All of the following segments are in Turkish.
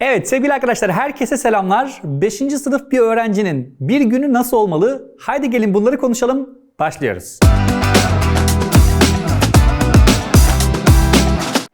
Evet sevgili arkadaşlar herkese selamlar. 5. sınıf bir öğrencinin bir günü nasıl olmalı? Haydi gelin bunları konuşalım. Başlıyoruz.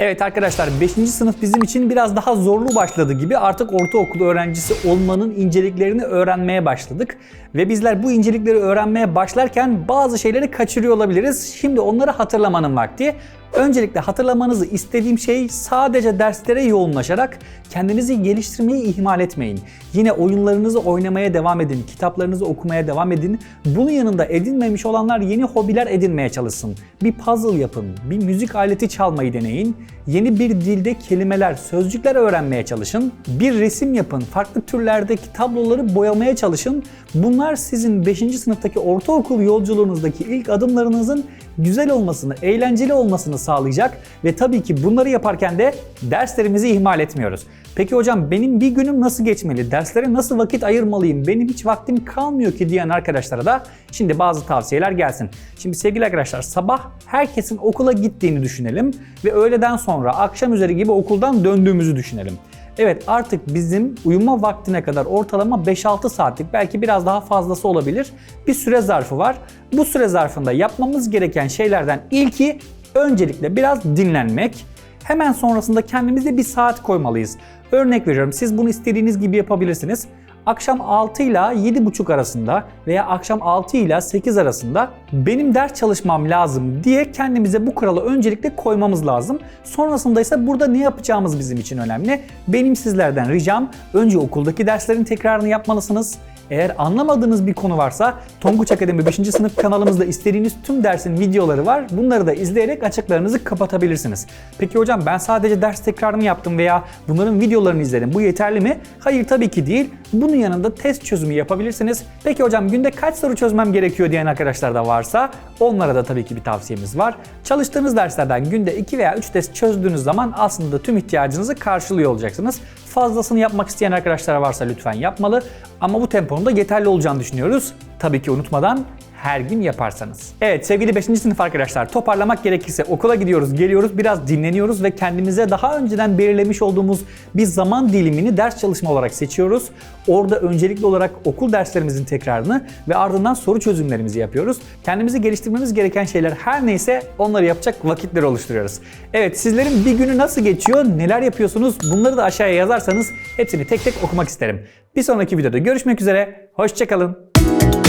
Evet arkadaşlar 5. sınıf bizim için biraz daha zorlu başladı gibi artık ortaokul öğrencisi olmanın inceliklerini öğrenmeye başladık. Ve bizler bu incelikleri öğrenmeye başlarken bazı şeyleri kaçırıyor olabiliriz. Şimdi onları hatırlamanın vakti. Öncelikle hatırlamanızı istediğim şey sadece derslere yoğunlaşarak kendinizi geliştirmeyi ihmal etmeyin. Yine oyunlarınızı oynamaya devam edin, kitaplarınızı okumaya devam edin. Bunun yanında edinmemiş olanlar yeni hobiler edinmeye çalışsın. Bir puzzle yapın, bir müzik aleti çalmayı deneyin. Yeni bir dilde kelimeler, sözcükler öğrenmeye çalışın. Bir resim yapın, farklı türlerdeki tabloları boyamaya çalışın. Bunlar sizin 5. sınıftaki ortaokul yolculuğunuzdaki ilk adımlarınızın güzel olmasını, eğlenceli olmasını sağlayacak ve tabii ki bunları yaparken de derslerimizi ihmal etmiyoruz. Peki hocam benim bir günüm nasıl geçmeli? Derslere nasıl vakit ayırmalıyım? Benim hiç vaktim kalmıyor ki diyen arkadaşlara da şimdi bazı tavsiyeler gelsin. Şimdi sevgili arkadaşlar sabah herkesin okula gittiğini düşünelim ve öğleden sonra akşam üzeri gibi okuldan döndüğümüzü düşünelim. Evet artık bizim uyuma vaktine kadar ortalama 5-6 saatlik belki biraz daha fazlası olabilir bir süre zarfı var. Bu süre zarfında yapmamız gereken şeylerden ilki öncelikle biraz dinlenmek. Hemen sonrasında kendimize bir saat koymalıyız. Örnek veriyorum siz bunu istediğiniz gibi yapabilirsiniz. Akşam 6 ile 7.30 arasında veya akşam 6 ile 8 arasında benim ders çalışmam lazım diye kendimize bu kuralı öncelikle koymamız lazım. Sonrasında ise burada ne yapacağımız bizim için önemli. Benim sizlerden ricam önce okuldaki derslerin tekrarını yapmalısınız. Eğer anlamadığınız bir konu varsa Tonguç Akademi 5. sınıf kanalımızda istediğiniz tüm dersin videoları var. Bunları da izleyerek açıklarınızı kapatabilirsiniz. Peki hocam ben sadece ders tekrarını yaptım veya bunların videolarını izledim. Bu yeterli mi? Hayır tabii ki değil. Bunun yanında test çözümü yapabilirsiniz. Peki hocam günde kaç soru çözmem gerekiyor diyen arkadaşlar da varsa onlara da tabii ki bir tavsiyemiz var. Çalıştığınız derslerden günde 2 veya 3 test çözdüğünüz zaman aslında tüm ihtiyacınızı karşılıyor olacaksınız. Fazlasını yapmak isteyen arkadaşlar varsa lütfen yapmalı. Ama bu temponun da yeterli olacağını düşünüyoruz. Tabii ki unutmadan her gün yaparsanız. Evet sevgili 5. sınıf arkadaşlar toparlamak gerekirse okula gidiyoruz, geliyoruz, biraz dinleniyoruz ve kendimize daha önceden belirlemiş olduğumuz bir zaman dilimini ders çalışma olarak seçiyoruz. Orada öncelikli olarak okul derslerimizin tekrarını ve ardından soru çözümlerimizi yapıyoruz. Kendimizi geliştirmemiz gereken şeyler her neyse onları yapacak vakitler oluşturuyoruz. Evet sizlerin bir günü nasıl geçiyor, neler yapıyorsunuz bunları da aşağıya yazarsanız hepsini tek tek okumak isterim. Bir sonraki videoda görüşmek üzere, hoşçakalın.